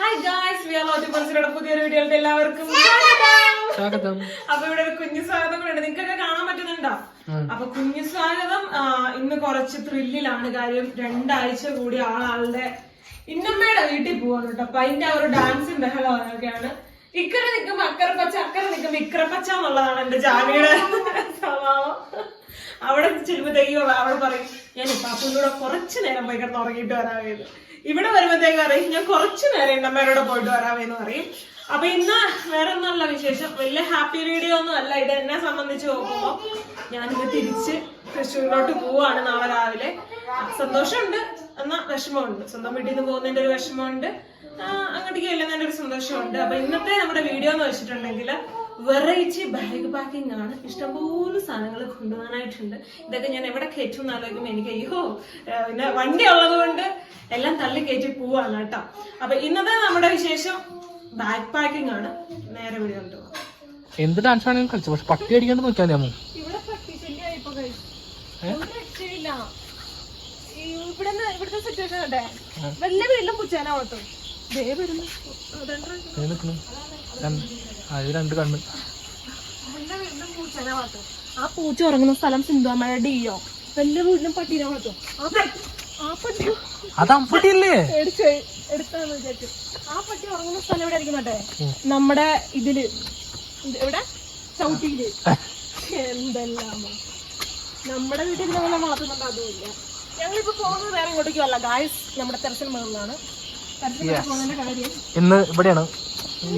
Hi guys we are ലോട്ടി പൾസിയുടെ പുതിയൊരു വീഡിയോയുടെ എല്ലാവർക്കും സ്വാഗതം. അപ്പൊ ഇവിടെ ഒരു കുഞ്ഞു സ്വാഗതം കൂടെ ഉണ്ട് നിങ്ങൾക്കൊക്കെ കാണാൻ പറ്റുന്നുണ്ടോ? അപ്പൊ കുഞ്ഞു സ്വാഗതം ഇന്ന് കുറച്ച് ത്രില്ലിലാണ് കാര്യം. രണ്ടാഴ്ച കൂടി ആളാളുടെ ഇന്നമ്മയുടെ വീട്ടിൽ പോവാണ് കേട്ടോ. അപ്പൊ അതിന്റെ ആ ഒരു ഡാൻസും ബഹളമൊക്കെയാണ് ഇക്കര ഇക്കരെ നിൽക്കുമ്പോ അക്കര പച്ച അക്കര നിൽക്കുമ്പോ ഇക്കര പച്ച എന്നുള്ളതാണ് എന്റെ ജാമിയുടെ സ്വഭാവം. അവിടെ ദൈവം അവിടെ പറയും ഞാൻ കൂടെ കുറച്ച് നേരം പോയി കിടന്ന് ഉറങ്ങിയിട്ട് വരാമെന്ന് ഇവിടെ വരുമ്പോഴത്തേക്ക് അറിയും ഞാൻ കുറച്ച് നേരം ഇന്നമ്മയുടെ പോയിട്ട് വരാമെന്ന് പറയും. അപ്പൊ ഇന്ന് വേറെ ഒന്നുമല്ല വിശേഷം. വലിയ ഹാപ്പി വീഡിയോ ഒന്നും അല്ല. ഇത് എന്നെ സംബന്ധിച്ച് നോക്കുമ്പോ ഞാനിത് തിരിച്ച് തൃശ്ശൂരിലോട്ട് പോവാണ് നാളെ രാവിലെ. സന്തോഷമുണ്ട്. എന്നാ വിഷമമുണ്ട്. സ്വന്തം വീട്ടിൽ നിന്ന് പോകുന്നതിന്റെ ഒരു വിഷമമുണ്ട്. അങ്ങോട്ടേക്ക് ചെല്ലുന്നതിന്റെ ഒരു സന്തോഷമുണ്ട്. അപ്പൊ ഇന്നത്തെ നമ്മുടെ വീഡിയോ എന്ന് വെച്ചിട്ടുണ്ടെങ്കിൽ വെറൈറ്റി ബാഗ് പാക്കിംഗ് ആണ്. ഇഷ്ടംപോലെ സാധനങ്ങൾ കൊണ്ടുപോകാനായിട്ടുണ്ട്. ഇതൊക്കെ ഞാൻ എവിടെ കയറ്റും എന്ന് ആലോചിക്കുമ്പോൾ എനിക്ക് അയ്യോ പിന്നെ വണ്ടി ഉള്ളത് കൊണ്ട് എല്ലാം തള്ളി കയറ്റി പോവാണ് കേട്ടോ. അപ്പൊ ഇന്നത്തെ നമ്മുടെ വിശേഷം ബാഗ് പാക്കിംഗ് ആണ്. നേരെ വീഡിയോ കൊണ്ടുപോകാം എന്ത് ഡാൻസ് ആണെങ്കിലും കളിച്ചു? പക്ഷെ പട്ടി അടിക്കാണ്ട് അമ്മു? ഇവിടെ ഇവിടുത്തെ സിറ്റുവേഷൻ കണ്ടേ വല്ല വീട്ടിലും പുച്ചാനാവട്ടോ ദേ വരുന്നു. രണ്ട് അത് രണ്ട് കണ്ണ്. ആ പൂച്ച ഉറങ്ങുന്ന സ്ഥലം സിന്ധുവമ്മയുടെ ഡിയോ എന്റെ വീട്ടിലും പട്ടീനെ വളർത്തും. പട്ടി ആ പട്ടി അത് അമ്പട്ടിയല്ലേ? എടുത്ത് എടുത്താന്ന് വിചാരിച്ചു ആ പട്ടി ഉറങ്ങുന്ന സ്ഥലം എവിടെ ആയിരിക്കും നമ്മുടെ ഇതിൽ. ഇത് എവിടെ? ചവിട്ടിയിൽ എന്തെല്ലാമോ. നമ്മുടെ വീട്ടിൽ ഞങ്ങളെ വളർത്തുന്നുണ്ട് അതുമില്ല. ഞങ്ങളിപ്പോ പോകുന്നത് വേറെ ഇങ്ങോട്ടേക്കും അല്ല. ഗായസ് നമ്മുടെ തെരച്ചിൽ മുകളിലാണ് തെരച്ചിൽ പോകുന്നതിന്റെ കാര്യം. ഇന്ന് ഇവിടെയാണ്.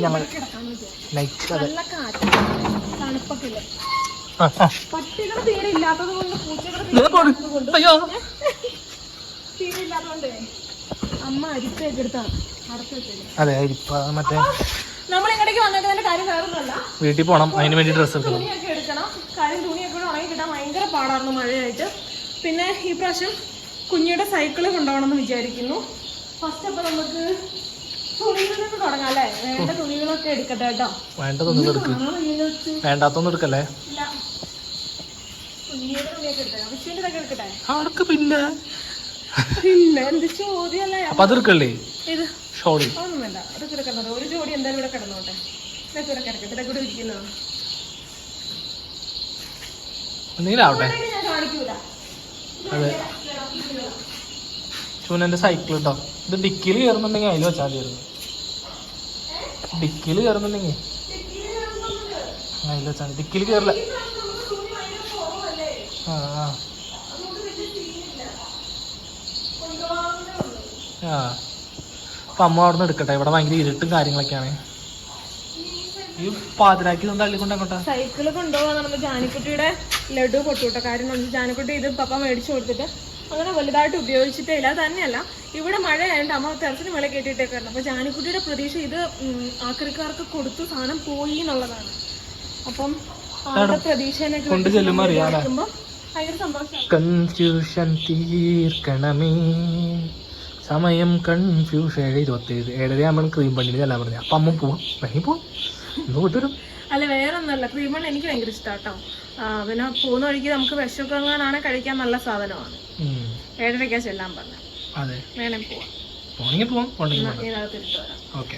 ഞങ്ങൾ ലൈറ്റ്. പട്ടികൾ തീരെ ഇല്ലാത്തത് കൊണ്ട് പൂച്ചകൾ അയ്യോ. തീരെ ഇല്ലാത്തതുകൊണ്ട് അമ്മ അരിപ്പൊക്കെ എടുത്താണ് അടച്ചു അതെ മറ്റേ നമ്മൾ ഇങ്ങോട്ടേക്ക് വന്നേക്കുന്നതിന്റെ കാര്യം വേറൊന്നുമല്ല. വീട്ടിൽ പോണം അതിന് വേണ്ടി ഡ്രസ്സ് എടുക്കണം. തുണിയൊക്കെ എടുക്കണം. കാര്യം തുണിയൊക്കെ കൂടെ ഉണങ്ങി കിട്ടാൻ ഭയങ്കര പാടായിരുന്നു മഴയായിട്ട്. പിന്നെ ഈ പ്രാവശ്യം കുഞ്ഞിയുടെ സൈക്കിൾ കൊണ്ടുപോകണം എന്ന് വിചാരിക്കുന്നു. ഫസ്റ്റ് അപ്പൊ നമുക്ക് തുണികളിൽ നിന്ന് തുടങ്ങാം അല്ലേ? വേണ്ട തുണികളൊക്കെ എടുക്കട്ടെ കേട്ടോ. തുണികൾ എടുക്ക്. വേണ്ടാത്തൊന്നും എടുക്കല്ലേ? ആർക്ക് പിന്നെ. പിന്നെ എന്ത് ചോദ്യമല്ലേ അപ്പൊ അത് എടുക്കല്ലേ? ഷോളി. ഒന്നും വേണ്ട. അതൊക്കെ ഇവിടെ ഒരു ജോഡി എന്തായാലും ഇവിടെ കിടന്നോട്ടെ. ഇതൊക്കെ ഇവിടെ കിടക്കട്ടെ ഇതൊക്കെ ഇവിടെ ഇരിക്കുന്നതാണ് എന്തെങ്കിലും ഞാൻ കാണിക്കൂല. അതെ. ചൂനന്റെ സൈക്കിൾ കേട്ടോ ഇത് ഡിക്കിൽ കയറുന്നുണ്ടെങ്കിൽ അതിൽ വെച്ചാൽ മതിയായിരുന്നു ഡിക്കിൽ കയറുന്നുണ്ടെങ്കിൽ അതിൽ വെച്ചാൽ മതി. ഡിക്കിയിൽ കയറില്ല. ആ ആ. അപ്പൊ അമ്മ അവിടെ നിന്ന് എടുക്കട്ടെ. ഇവിടെ ഭയങ്കര ഇരുട്ടും കാര്യങ്ങളൊക്കെയാണ്. ഈ പാതിരാക്കി ഒന്ന് തള്ളിക്കൊണ്ട് അങ്ങോട്ടാ സൈക്കിൾ കൊണ്ടുപോകാൻ ജാനിക്കുട്ടിയുടെ ലഡു പൊട്ടുട്ടോ കാര്യം ജാനിക്കുട്ടി ഇത് പപ്പ മേടിച്ചു കൊടുത്തിട്ട് അങ്ങനെ വലുതായിട്ട് ഉപയോഗിച്ചിട്ടേ ഇല്ല. തന്നെയല്ല ഇവിടെ മഴ ആയതുകൊണ്ട് അമ്മ തെറച്ചിന് മഴ കയറ്റിയിട്ടേക്കായിരുന്നു. അപ്പൊ ജാനിക്കുട്ടിയുടെ പ്രതീക്ഷ ഇത് ആക്രിക്കാർക്ക് കൊടുത്തു സാധനം പോയി എന്നുള്ളതാണ്. അപ്പം ആളുടെ പ്രതീക്ഷേനെ ഭയങ്കര സന്തോഷമാണ്. കൺഫ്യൂഷൻ തീർക്കണമേ. സമയം കൺഫ്യൂഷൻ ഏഴ് ഇരുപത്തേഴ്. ഏഴരയാകുമ്പോൾ ക്രീം പണ്ടിന് ചെല്ലാൻ പറഞ്ഞു. അപ്പം അമ്മ പോവാം. വേണമെങ്കിൽ പോവാം. ഒന്ന് വിട്ടുവരും അല്ല വേറെ ക്രീം ക്രീമൺ എനിക്ക് ഭയങ്കര ഇഷ്ടാട്ടോ ആ, പിന്നെ പോകുന്ന വഴിക്ക് നമുക്ക് വിഷമൊക്കെ കഴിക്കാൻ നല്ല സാധനമാണ്. ഏഴരയ്ക്കാ ചെല്ലാൻ പറഞ്ഞു. അതെ. വേണേ പോവാം. പോണെങ്കിൽ ഓക്കെ.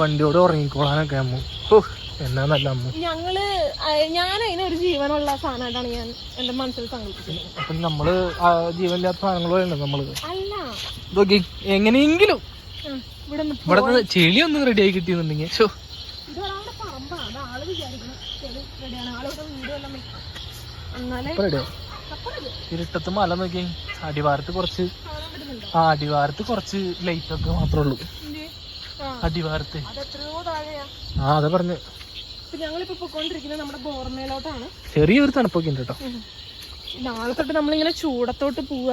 വണ്ടിയോട് ഉറങ്ങിക്കോളാനൊക്കെ അമ്മു. ഓ എന്നാ നല്ല അമ്മു. ഞങ്ങൾ ഞാൻ അതിനൊരു ജീവനുള്ള സാധനമായിട്ടാണ് ഞാൻ എന്റെ മനസ്സിൽ സങ്കല്പിച്ചത്. അപ്പൊ നമ്മൾ ജീവനില്ലാത്ത സാധനങ്ങളുണ്ട് നമ്മൾ? അല്ല. നോക്കി എങ്ങനെയെങ്കിലും. ഇവിടെ ചെളി ഒന്ന് റെഡിയായി ആയി കിട്ടിയെന്നുണ്ടെങ്കിൽ ഷോ ഇത് ഒരാളുടെ പറമ്പാണ് അത് ആൾ വിചാരിക്കണം ശരി റെഡിയാണ് ആളിവിടെ വീട് വല്ലതും വെക്കും എന്നാലേ ഇപ്പൊ റെഡിയോ അപ്പൊ ready. ഇരുട്ടത്ത് മല നോക്കി അടിവാരത്ത് കുറച്ച് ആ അടിവാരത്ത് കുറച്ച് ലൈറ്റ് ഒക്കെ മാത്രമേ ഉള്ളൂ. അടിവാരത്ത്. ആ അതാ പറഞ്ഞു. ചെറിയൊരു തണുപ്പൊക്കെ ഉണ്ട് കേട്ടോ. നാളെ തൊട്ട് നമ്മളിങ്ങനെ ചൂടത്തോട്ട് പോവുക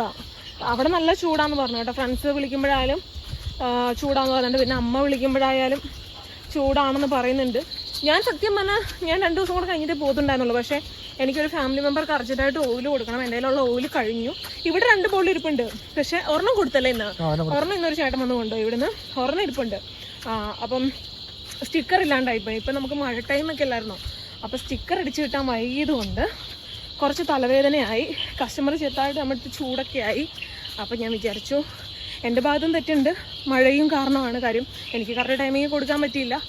അവിടെ നല്ല ചൂടാന്ന് പറഞ്ഞു കേട്ടോ. ഫ്രണ്ട്സ് വിളിക്കുമ്പോഴായാലും ചൂടാന്ന് പറയുന്നുണ്ട്. പിന്നെ അമ്മ വിളിക്കുമ്പോഴായാലും ചൂടാണെന്ന് പറയുന്നുണ്ട്. ഞാൻ സത്യം പറഞ്ഞാൽ ഞാൻ രണ്ടു ദിവസം കൂടെ കഴിഞ്ഞിട്ട് പോകുന്നുണ്ടായിരുന്നുള്ളൂ പക്ഷേ എനിക്കൊരു ഫാമിലി മെമ്പർക്ക് അർജന്റായിട്ട് ഓയിൽ കൊടുക്കണം. എന്റെ കയ്യിലുള്ള ഓയിൽ കഴിഞ്ഞു. ഇവിടെ രണ്ട് ബോൾ ഇരിപ്പുണ്ട്. പക്ഷെ ഒരെണ്ണം കൊടുത്തല്ലേ ഇന്ന്. ഒരെണ്ണം ഇന്നൊരു ചേട്ടൻ വന്ന് കൊണ്ടുപോയി. ഇവിടുന്ന് ഒരെണ്ണം ഇരിപ്പുണ്ട്. ആ അപ്പം സ്റ്റിക്കർ ഇല്ലാണ്ടായിപ്പോയി. ഇപ്പം നമുക്ക് മഴ ടൈമൊക്കെ അല്ലായിരുന്നോ? അപ്പോൾ സ്റ്റിക്കർ അടിച്ച് കിട്ടാൻ വൈകിയതുകൊണ്ട് കുറച്ച് തലവേദനയായി. കസ്റ്റമർ ചെത്തായിട്ട് നമ്മുടെ ചൂടൊക്കെ ആയി. അപ്പം ഞാൻ വിചാരിച്ചു എന്റെ ഭാഗത്തും തെറ്റുണ്ട്. മഴയും കാരണമാണ് കാര്യം. എനിക്ക് കറക്റ്റ് ടൈമിങ് കൊടുക്കാൻ പറ്റിയില്ല.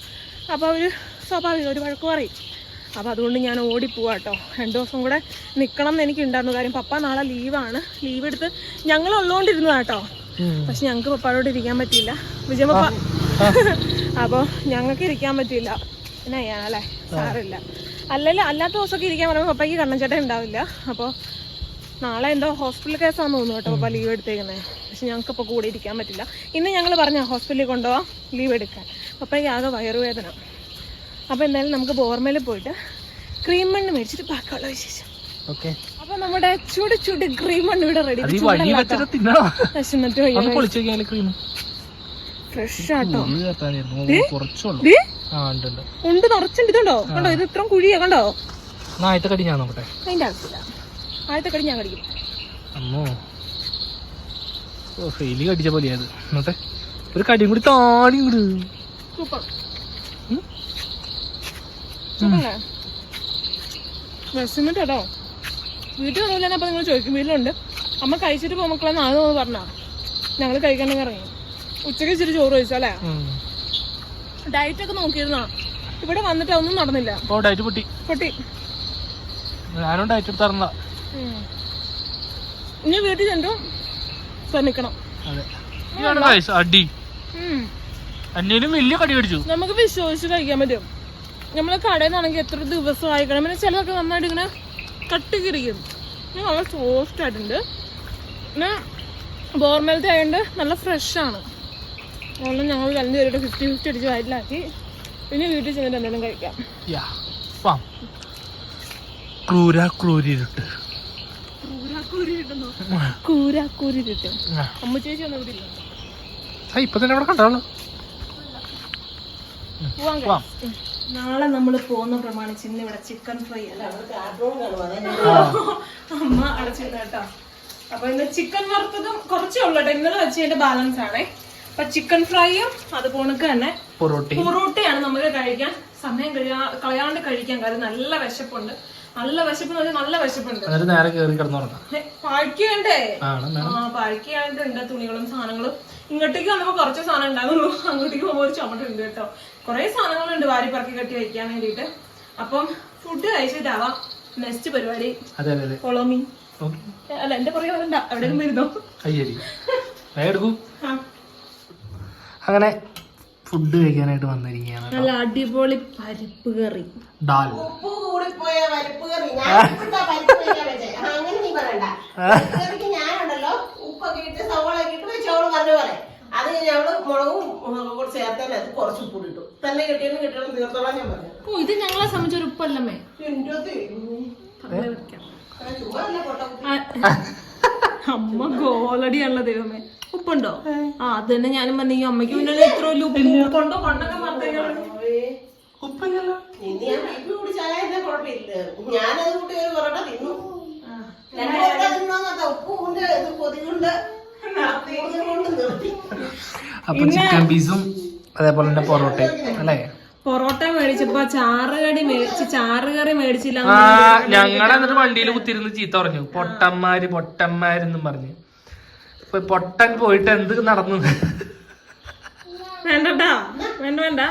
അപ്പോൾ അവർ സ്വാഭാവികം ഒരു വഴക്ക് പറയും. അപ്പോൾ അതുകൊണ്ട് ഞാൻ ഓടിപ്പോവാ കേട്ടോ രണ്ട് ദിവസം കൂടെ നിൽക്കണം എന്ന് എനിക്കുണ്ടായിരുന്നു. കാര്യം പപ്പ നാളെ ലീവാണ്. ലീവ് എടുത്ത് ഞങ്ങൾ ഉള്ളതുകൊണ്ടിരുന്നതാ കേട്ടോ പക്ഷെ ഞങ്ങൾക്ക് പപ്പായോട് ഇരിക്കാൻ പറ്റിയില്ല. വിജയ പപ്പ അപ്പോൾ ഞങ്ങൾക്ക് ഇരിക്കാൻ പറ്റിയില്ല. എന്നാ ചെയ്യാനല്ലേ സാറില്ല അല്ലല്ല അല്ലാത്ത ദിവസമൊക്കെ ഇരിക്കാൻ പറയുമ്പോൾ പപ്പയ്ക്ക് കണ്ണൻചേട്ടൻ ഉണ്ടാവില്ല. അപ്പോൾ നാളെ എന്തോ ഹോസ്പിറ്റൽ കേസാന്ന് തോന്നുന്നു കേട്ടോ പപ്പ ലീവ് എടുത്തേക്കുന്നത് പക്ഷെ ഞങ്ങൾക്ക് ഇപ്പോൾ കൂടെ ഇരിക്കാൻ പറ്റില്ല. ഇന്ന് ഞങ്ങൾ പറഞ്ഞ ഹോസ്പിറ്റലിൽ കൊണ്ടുപോകാം ലീവ് എടുക്കാൻ. പപ്പയ്ക്ക് ആകെ വയറുവേദന. അപ്പോൾ എന്തായാലും നമുക്ക് ബോർമേലിൽ പോയിട്ട് ക്രീം മണ്ണ് മേടിച്ചിട്ട് ബാക്കിയുള്ള വിശേഷം. ഓക്കെ. അപ്പോൾ നമ്മുടെ ചുട് ചുട് ക്രീം മണ്ണ് ഇവിടെ റെഡി ഫ്രഷ് ആട്ടോ. ഉണ്ട് നിറച്ചുണ്ട് ഇതുണ്ടോ കണ്ടോ? ഇത് ഇത്രയും കുഴിയാ കണ്ടോ? ആദ്യത്തെ കടി ഞാൻ നോക്കട്ടെ. അതിന്റെ ആവശ്യമില്ല. ആദ്യത്തെ കടി ഞാൻ കടിക്കും. അമ്മോ. ഓ ഫെയിലി കടിച്ച എന്നിട്ട് ഒരു കടിയും കൂടി താടി ഇങ്ങട് സൂപ്പർ? വിശന്നിട്ട് കേട്ടോ. വീട്ടിൽ വന്നില്ല അപ്പൊ നിങ്ങൾ ചോദിക്കും വീട്ടിലുണ്ട്? അമ്മ കഴിച്ചിട്ട് പോ മക്കളെ നാളെ തോന്നുന്നു പറഞ്ഞാ. ഞങ്ങൾ കഴിക്കണ്ടെങ്കിൽ ഇറങ്ങി. ഉച്ചയ്ക്ക് ഇച്ചിരി ചോറ് കഴിച്ചല്ലേ ഉം. ഡയറ്റ് ഒക്കെ നോക്കിയിരുന്നാ? ഇവിടെ വന്നിട്ട് ഒന്നും നടന്നില്ല. ഡയറ്റ് പൊട്ടി. പൊട്ടി. ഞാനും ഡയറ്റ് എടുത്താറുണ്ട ഇനി വീട്ടിൽ ചെന്നു ശ്രമിക്കണം. അടി. അന്നേലും വലിയ കടി കടിച്ചു നമുക്ക് വിശ്വസിച്ച് കഴിക്കാൻ പറ്റും. നമ്മളെ കടയിൽ നിന്നാണെങ്കിൽ എത്ര ദിവസം ആയിക്കണം പിന്നെ ചിലതൊക്കെ നന്നായിട്ട് ഇങ്ങനെ കട്ട് കിരിക്കും നല്ല സോഫ്റ്റ് ആയിട്ടുണ്ട്. പിന്നെ ബോർമേലത്തെ ആയതുകൊണ്ട് നല്ല ഫ്രഷാണ് അതുകൊണ്ട് ഞങ്ങൾ രണ്ട് പേരുടെ ഫിഫ്റ്റി ഫിഫ്റ്റി അടിച്ച് വയറ്റിലാക്കി. പിന്നെ വീട്ടിൽ ചെന്നിട്ട് എന്തെങ്കിലും കഴിക്കാം. യാ വാം. ക്രൂര ക്രൂരിരുട്ട് കൂരാക്കൂരി കിട്ടുന്നു കൂരാക്കൂരി കിട്ടും ആ. അമ്മ ചേച്ചി ഒന്നും ഇവിടെ ഇല്ല. ആ, ഇപ്പൊ തന്നെ അവിടെ കണ്ടോളൂ പോവാൻ നാളെ നമ്മൾ പോകുന്ന പ്രമാണിച്ച് ഇന്ന് ഇവിടെ ചിക്കൻ ഫ്രൈ അല്ല അമ്മ അടച്ചിരുന്ന കേട്ടോ. അപ്പൊ ഇന്ന് ചിക്കൻ വറുത്തതും കുറച്ചേ ഉള്ളൂ കേട്ടോ. ഇന്നലെ വെച്ചതിന്റെ ബാലൻസ് ആണേ. അപ്പൊ ചിക്കൻ ഫ്രൈയും അതുപോണക്ക് തന്നെ പൊറോട്ടി പൊറോട്ടയാണ് നമുക്ക് കഴിക്കാൻ സമയം കഴിയാ കളയാണ്ട് കഴിക്കാൻ കാര്യം നല്ല വിശപ്പുണ്ട്. നല്ല വിശപ്പ് എന്ന് പറഞ്ഞാൽ നല്ല വിശപ്പുണ്ട്. പാഴ്ക്കേണ്ടേ ആ തുണികളും സാധനങ്ങളും. ഇങ്ങോട്ടേക്ക് വന്നപ്പോ കുറച്ച് സാധനം ഉണ്ടാകുള്ളൂ അങ്ങോട്ടേക്ക് പോകുമ്പോൾ ഒരു ചുമട്ടുണ്ട് കേട്ടോ. കുറെ സാധനങ്ങളുണ്ട് വാരി പറക്കി കെട്ടി വെക്കാൻ വേണ്ടിയിട്ട്. അപ്പം ഫുഡ് കഴിച്ചിട്ടാവാം നെക്സ്റ്റ് പരിപാടി. അതെ കൊളോമി അല്ല എന്റെ പുറകെ വരണ്ട. എവിടെയും വരുന്നോ എടുക്കൂ. അങ്ങനെ ഫുഡ് കഴിക്കാനായിട്ട് വന്നിരിക്കുകയാണ് നല്ല അടിപൊളി പരിപ്പ് കറി. ഡാൽ ഉപ്പ് പോയ പരിപ്പ് കറി. ഞാൻ ഇവിടുത്തെ പരിപ്പ് കറിയാ വെച്ചേ. ആ, പറയണ്ട. പരിപ്പ് കറിക്ക് ഞാനുണ്ടല്ലോ. ഉപ്പൊക്കെ ഇട്ട് സവോള ഇട്ട് വെച്ചോൾ പറഞ്ഞ പോലെ. അത് കഴിഞ്ഞ് അവൾ മുളകും അത് കുറച്ച് ഉപ്പ് ഇട്ടു. തന്നെ കിട്ടിയെന്ന് കിട്ടിയാലും തീർത്തോളാം ഞാൻ പറഞ്ഞു ഓ ഇത് ഞങ്ങളെ സംബന്ധിച്ച ഒരു ഉപ്പല്ലമ്മേ. എന്റെ ദൈവമേ. പറഞ്ഞ് വെക്കാം. ആ, ചുമ്മാ അല്ല പൊട്ട അമ്മ ഗോളടിയാണല്ലോ ദൈവമേ. ഉപ്പുണ്ടോ? ആ അത് തന്നെ ഞാനും പറഞ്ഞു ഈ അമ്മയ്ക്ക് പിന്നെ ഇത്ര വലിയ ഉപ്പ് കൊണ്ടോ കൊണ്ടൊക്കെ ഉപ്പില്ലല്ലോ. ഇനി ഞാൻ എന്നെ കുഴപ്പമില്ല. ഞാനത് കൂട്ടി ഒരു പൊറോട്ട തിന്നു. രണ്ട് പൊറോട്ട തിന്നോന്നല്ല ഉപ്പ് കൊണ്ട് ഇത് കൊതി കൊണ്ട് കൂടുതൽ കൊണ്ട് നിർത്തി. അപ്പൊ ചിക്കൻ പീസും അതേപോലെ തന്നെ പൊറോട്ടയും അല്ലേ? പൊറോട്ട മേടിച്ചപ്പോ ചാറുകടി മേടിച്ച് ചാറുകറി മേടിച്ചില്ല ആ ഞങ്ങളെ എന്നിട്ട് വണ്ടിയിൽ കുത്തിരുന്ന് ചീത്ത പറഞ്ഞു. പൊട്ടന്മാര് പൊട്ടന്മാരെന്നും പറഞ്ഞു. ഇപ്പൊ പൊട്ടൻ പോയിട്ട് എന്ത് നടന്നു? വേണ്ടട്ടാ? വേണ്ട വേണ്ട.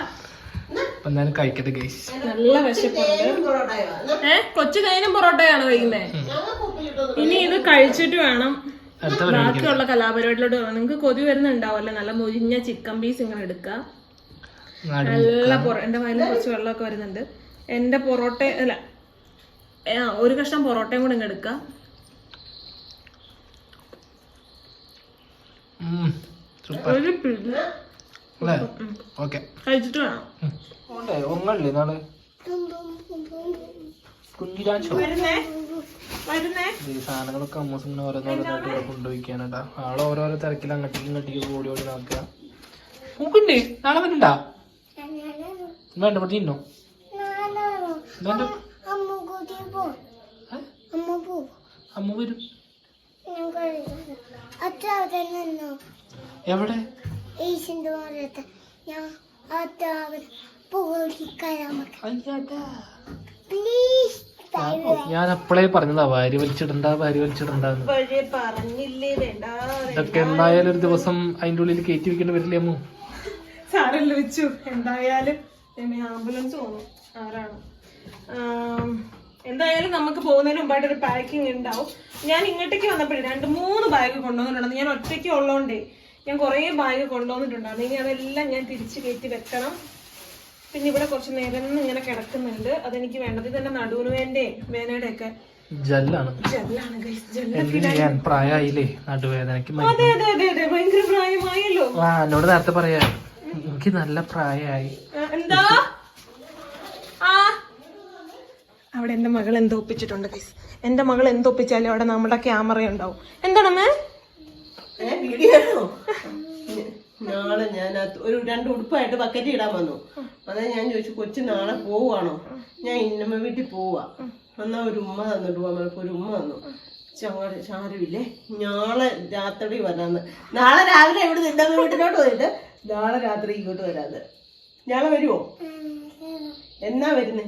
അപ്പൊ ഞാൻ കഴിക്കട്ടെ ഗൈസ് നല്ല വിശപ്പുണ്ട്. ഏ കൊച്ചു കൈനും പൊറോട്ടയാണ് കഴിക്കുന്നത് ഇനി ഇത് കഴിച്ചിട്ട് വേണം. ബാക്കിയുള്ള കലാപരിപാടിയിലോട്ട് നിങ്ങക്ക് നിങ്ങൾക്ക് കൊതി വരുന്നുണ്ടാവല്ലോ. നല്ല മുരിഞ്ഞ ചിക്കൻ പീസ് ഇങ്ങനെ എടുക്കുക നല്ല പൊറ എന്റെ വായിൽ കുറച്ച് വെള്ളമൊക്കെ വരുന്നുണ്ട്. എന്റെ പൊറോട്ട അല്ല. ഒരു കഷ്ണം പൊറോട്ടയും കൂടെ ഇങ്ങ് എടുക്കുക സൂപ്പർ. ഒരു പിടി കഴിച്ചിട്ട് വേണം. ഒന്നല്ലേ നാളെ കുഞ്ഞിരാജോ ഈ സാധനങ്ങളൊക്കെ അമ്മൂസ് ഇങ്ങനെ ഓരോന്നോരോന്നായിട്ട് ഇവിടെ കൊണ്ടുപോയിക്കാനട്ടാ. ആൾ ഓരോരോ തിരക്കിൽ അങ്ങോട്ടേക്ക് ഇങ്ങോട്ടേക്ക് ഓടി ഓടി നടക്കുക പൂക്കുണ്ട്. നാളെ വരണ്ടാ? വേണ്ട ഇവിടെ തിന്നോ? അമ്മ വരും. എവിടെ? ഞാൻ പോകാൻ അയ്യാടാ പ്ലീസ് ഞാൻ അപ്പളേ പറഞ്ഞതാ വാരി വലിച്ചിടണ്ട വാരി വലിച്ചിടണ്ടെന്ന് ഇപ്പോഴേ പറഞ്ഞില്ലേ വേണ്ട ഇതൊക്കെ എന്തായാലും ഒരു ദിവസം അതിന്റെ ഉള്ളിൽ കയറ്റി വെക്കേണ്ടി വരില്ലേ അമ്മു? വെച്ചു എന്തായാലും ആംബുലൻസ് പോന്നു ആരാണ്? എന്തായാലും നമുക്ക് പോകുന്നതിന് മുമ്പായിട്ട് ഒരു പാക്കിംഗ് ഉണ്ടാവും. ഞാൻ ഇങ്ങോട്ടേക്ക് വന്നപ്പോഴേ രണ്ട് മൂന്ന് ബാഗ് കൊണ്ടുവന്നിട്ടുണ്ടായിരുന്നു. ഞാൻ ഒറ്റയ്ക്ക് ഉള്ളതുകൊണ്ടേ ഞാൻ കുറേ ബാഗ് കൊണ്ടുവന്നിട്ടുണ്ടായിരുന്നു. ഇനി അതെല്ലാം ഞാൻ തിരിച്ച് കയറ്റി വെക്കണം. പിന്നെ ഇവിടെ കുറച്ച് നേരം ഇങ്ങനെ കിടക്കുന്നുണ്ട്. അതെനിക്ക് വേണ്ടത് ഇതെന്റെ നടുവിന് വേണ്ടേ? വേനയുടെ ഒക്കെ ജല്ലാണ് പ്രായമായില്ലേ നടുവേദനക്ക് അതെ അതെ അതെ അതെ. ഭയങ്കര പ്രായമായല്ലോ. ആ എന്നോട് നേരത്തെ പറയാ എനിക്ക് നല്ല പ്രായമായി. എന്താ? ആ. അവിടെ എന്റെ മകൾ എന്തോ ഒപ്പിച്ചിട്ടുണ്ട് ഗൈസ് എന്റെ മകൾ എന്തോ ഒപ്പിച്ചാലും അവിടെ നമ്മുടെ ക്യാമറ ഉണ്ടാവും. എന്താണമ്മേ വീഡിയോ? നാളെ ഞാൻ ഒരു രണ്ട് ഉടുപ്പായിട്ട് ബക്കറ്റ് ഇടാൻ വന്നു. അതാ ഞാൻ ചോദിച്ചു കൊച്ചു നാളെ പോവാണോ ഞാൻ ഇന്നമ്മ വീട്ടിൽ പോവാ എന്നാ ഒരു ഉമ്മ തന്നിട്ട് പറഞ്ഞപ്പോ ഒരു ഉമ്മ തന്നു ചങ്ങാട് ചാരുവില്ലേ നാളെ രാത്രി വരാന്ന്. നാളെ രാവിലെ ഇവിടെ നിന്നമ്മ വീട്ടിലോട്ട് പോയിട്ട്? നാളെ രാത്രി ഇങ്ങോട്ട് വരാന്ന്. നാളെ വരുമോ എന്നാ വരുന്നേ?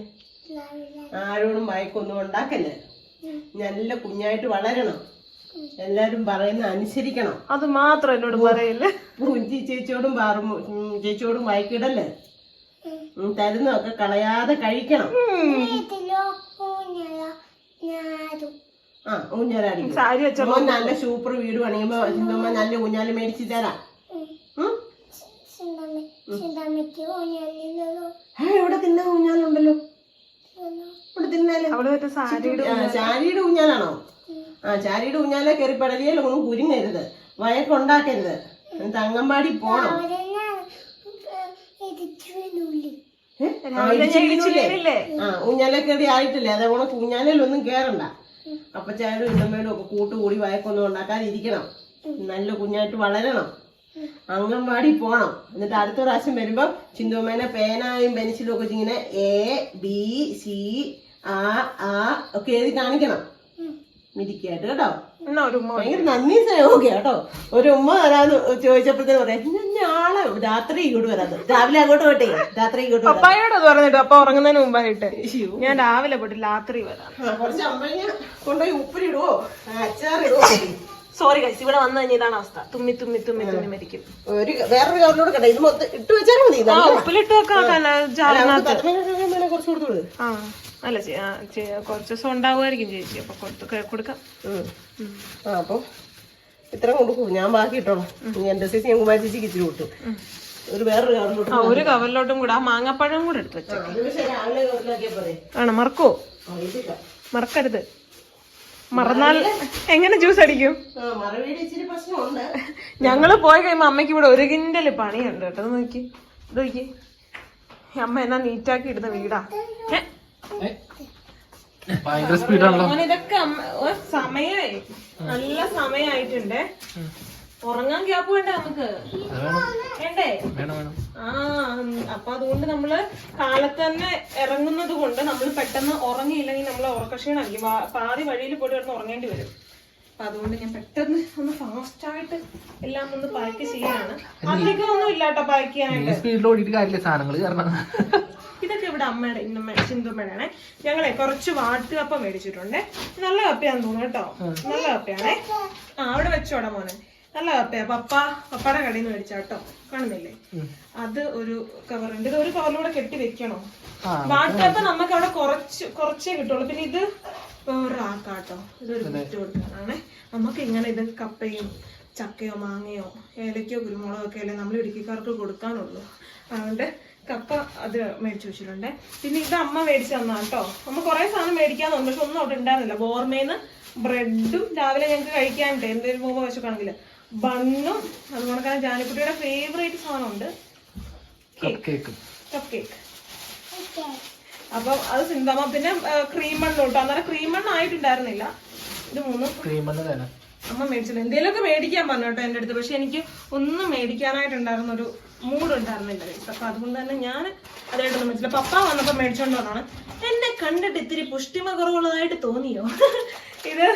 ആരോടും മയക്കൊന്നും ഉണ്ടാക്കല്ലേ? നല്ല കുഞ്ഞായിട്ട് വളരണം. എല്ലാരും പറയുന്ന അനുസരിക്കണം. അത് മാത്രം എന്നോട് പറയില്ലേ? പൂഞ്ചി ചേച്ചിയോടും പാറും ചേച്ചിയോടും വായിക്കിടല്ലേ തരുന്നൊക്കെ കളയാതെ കഴിക്കണം. ആ ഊഞ്ഞാലടിക്കും മോൻ നല്ല സൂപ്പർ വീട് പണിയുമ്പോ ചിന്തമ്മ നല്ല ഊഞ്ഞാൽ മേടിച്ചു തരാം. ഇവിടെ തിന്ന ഊഞ്ഞാലുണ്ടല്ലോ. ഇവിടെ തിന്നാലേ. ചാരിയുടെ ഊഞ്ഞാലാണോ? ആ ചാരിയുടെ ഊഞ്ഞാലെ കയറി പടലിയല്ലോ ഒന്നും കുരുങ്ങരുത്. വയക്കുണ്ടാക്കരുത് എന്നിട്ട് അംഗൻവാടി പോണം? ആ, ഇടിച്ച് വീഴൂലേ? വീണില്ലേ? ആ ഊഞ്ഞാലെ കയറി ആയിട്ടില്ലേ? അതേ ഉണക്ക് ഊഞ്ഞാലൊന്നും കേറണ്ട. അപ്പൊ ചായലും ഇന്നമ്മേലും ഒക്കെ കൂട്ടുകൂടി വയക്കൊന്നും ഉണ്ടാക്കാതിരിക്കണം. നല്ല കുഞ്ഞായിട്ട് വളരണം. അംഗൻവാടി പോണം. എന്നിട്ട് അടുത്ത പ്രാവശ്യം വരുമ്പോ ചിന്തുമേനെ പേനായും പെൻസിലും ഒക്കെ ഇങ്ങനെ എ ബി സി ആ ആ ഒക്കെ എഴുതി കാണിക്കണം. മിരിക്കായിട്ട് കേട്ടോ. എന്നാ ഒരു ഉമ്മ ഭയങ്കര നന്ദി സ്നേഹമൊക്കെ കേട്ടോ ഒരു ഉമ്മ വരാന്ന് ചോദിച്ചപ്പോഴത്തേക്ക് പറയാം ഞാൻ നാളെ രാത്രി ഇങ്ങോട്ട് വരാം. രാവിലെ അങ്ങോട്ട് പോട്ടെ രാത്രി ഇങ്ങോട്ട് വരാം. പപ്പായോട് അത് പറഞ്ഞിട്ട് അപ്പ ഉറങ്ങുന്നതിന് മുമ്പായിട്ട് ഞാൻ രാവിലെ പോട്ടെ രാത്രി വരാം. കുറച്ച് അമ്പഴങ്ങ കൊണ്ടുപോയി ഉപ്പിലിടുവോ അച്ചാറിടുവോ സോറി കഴിച്ചു ഇവിടെ വന്നു കഴിഞ്ഞതാണ് ഇതാണ് അവസ്ഥ. തുമ്മി തുമ്മി തുമ്മി തുമ്മി മരിക്കും. ഒരു വേറൊരു കവറിലോട് കണ്ട ഇത് മൊത്തം ഇട്ട് വെച്ചാൽ മതി. ഉപ്പിലിട്ട് വെക്കാം ജാറിനകത്ത് കുറച്ച് കൊടുത്തു വിട് ആ അല്ല കുറച്ച് ദിവസം ഉണ്ടാവുമായിരിക്കും ചേച്ചി. അപ്പൊ കൊടുത്ത് കൊടുക്കാം. ആ അപ്പൊ ഇത്ര കൊടുക്കും. ഞാൻ ബാക്കി ഇട്ടോളാം. എന്റെ ചേച്ചി ഞാൻ കുമാരി ചേച്ചിക്ക് ഇച്ചിരി കൊടുത്തു ഒരു വേറൊരു കവറിലോട്ട് ഒരു കവറിലോട്ടും കൂടെ. ആ മാങ്ങാപ്പഴം കൂടെ എടുത്ത് വെച്ചു അത് പക്ഷേ രാവിലെ കവറിലാക്കിയാ പോരെ. ആണ്? മറക്കോ. മറക്കരുത്. മറന്നാൽ എങ്ങനെ ജ്യൂസ് അടിക്കും? ഞങ്ങൾ പോയി കഴിയുമ്പോ അമ്മയ്ക്ക് ഇവിടെ ഒരു കിൻഡൽ പണിയുണ്ട് കേട്ടോ. നോക്കി. ഇത് നോക്കി. അമ്മ എന്നാ നീറ്റാക്കി ഇടുന്ന വീടാ. ഭയങ്കര സ്പീഡാണല്ലോ. ഇതൊക്കെ സമയേ സമയായി. നല്ല സമയായിട്ടുണ്ട്. ഉറങ്ങാൻ ഗ്യാപ്പ് വേണ്ട നമുക്ക്? വേണ്ടേ? വേണം വേണം. ആ അപ്പൊ അതുകൊണ്ട് നമ്മൾ കാലത്ത് തന്നെ ഇറങ്ങുന്നത് കൊണ്ട് നമ്മൾ പെട്ടെന്ന് ഉറങ്ങിയില്ലെങ്കിൽ നമ്മൾ ഉറക്കക്ഷീണമായിരിക്കും പാതി വഴിയിൽ പോയിട്ട് കിടന്ന് ഉറങ്ങേണ്ടി വരും. അപ്പൊ അതുകൊണ്ട് ഞാൻ പെട്ടെന്ന് ഒന്ന് ഫാസ്റ്റ് ആയിട്ട് എല്ലാം ഒന്ന് പാക്ക് ചെയ്യാണ്. അധികം ഒന്നും ഇല്ലാട്ടോ പാക്ക് ചെയ്യാനായിട്ട്. സ്പീഡിൽ ഓടിയിട്ട് കാര്യമില്ല സാധനങ്ങൾ കാരണം ഇതൊക്കെ ഇവിടെ അമ്മയുടെ ഇന്നമ്മ ചിന്തുമ്മയാണ് ഞങ്ങളെ കുറച്ച് വാട്ടുകപ്പം മേടിച്ചിട്ടുണ്ട്. നല്ല കപ്പയാന്ന് തോന്നുന്നു കേട്ടോ നല്ല കപ്പയാണേ. ആ അവിടെ വെച്ചോടാ മോനെ. നല്ല കപ്പയാ. പപ്പ പപ്പയുടെ കടയിൽ നിന്ന് മേടിച്ചാട്ടോ കാണുന്നില്ലേ? അത് ഒരു കവറുണ്ട് ഇത് ഒരു കവറിലൂടെ കെട്ടി വെക്കണോ? വാട്ടുകപ്പ നമുക്ക് അവിടെ കുറച്ച് കുറച്ചേ കിട്ടുള്ളൂ. പിന്നെ ഇത് വേറൊരാക്കാട്ടോ ഇതൊരു ഗിഫ്റ്റ് കൊടുക്കാനാണേ. നമുക്ക് ഇങ്ങനെ ഇത് കപ്പയും ചക്കയോ മാങ്ങയോ ഏലക്കയോ കുരുമുളകോ ഒക്കെ അല്ലേ നമ്മൾ ഇടുക്കിക്കാർക്ക് കൊടുക്കാനുള്ളൂ. അതുകൊണ്ട് കപ്പ അത് മേടിച്ചു വെച്ചിട്ടുണ്ട്. പിന്നെ ഇത് അമ്മ മേടിച്ചു തന്നാ കേട്ടോ അമ്മ കുറെ സാധനം മേടിക്കാൻ തോന്നും പക്ഷെ ഒന്നും അവിടെ ഉണ്ടായിരുന്നില്ല. ബോർമേന്ന് ബ്രെഡും രാവിലെ ഞങ്ങൾക്ക് കഴിക്കാനുണ്ട്. എന്തെങ്കിലും പോകുമ്പോൾ വെച്ചോക്കാണെങ്കിൽ ബണ്ണും അതുപോലെ തന്നെ ജാനിക്കുട്ടിയുടെ ഫേവറേറ്റ് സാധനമുണ്ട്. കേക്ക് കപ്പ് കേക്ക് അപ്പൊ അത് സിന്താമ പിന്നെ ക്രീം മണ്ണ് കേട്ടോ അന്നേരം ക്രീം മണ്ണ് ആയിട്ടുണ്ടായിരുന്നില്ല. ഇത് മൂന്നും. ക്രീമെന്ന് തന്നെ. അമ്മ മേടിച്ചില്ല. എന്തെങ്കിലുമൊക്കെ മേടിക്കാൻ പറഞ്ഞു കേട്ടോ എന്റെ അടുത്ത്. പക്ഷെ എനിക്ക് ഒന്നും മേടിക്കാനായിട്ടുണ്ടായിരുന്ന ഒരു മൂഡ് ഉണ്ടായിരുന്നില്ല. അപ്പൊ അതുകൊണ്ട് തന്നെ ഞാൻ അതായിട്ടൊന്നും മേടിച്ചില്ല. പപ്പ വന്നപ്പോ മേടിച്ചോണ്ട് വന്നാണ്. എന്നെ കണ്ടിട്ട് ഇത്തിരി പുഷ്ടിമ കുറവുള്ളതായിട്ട് തോന്നിയോ? ഇത്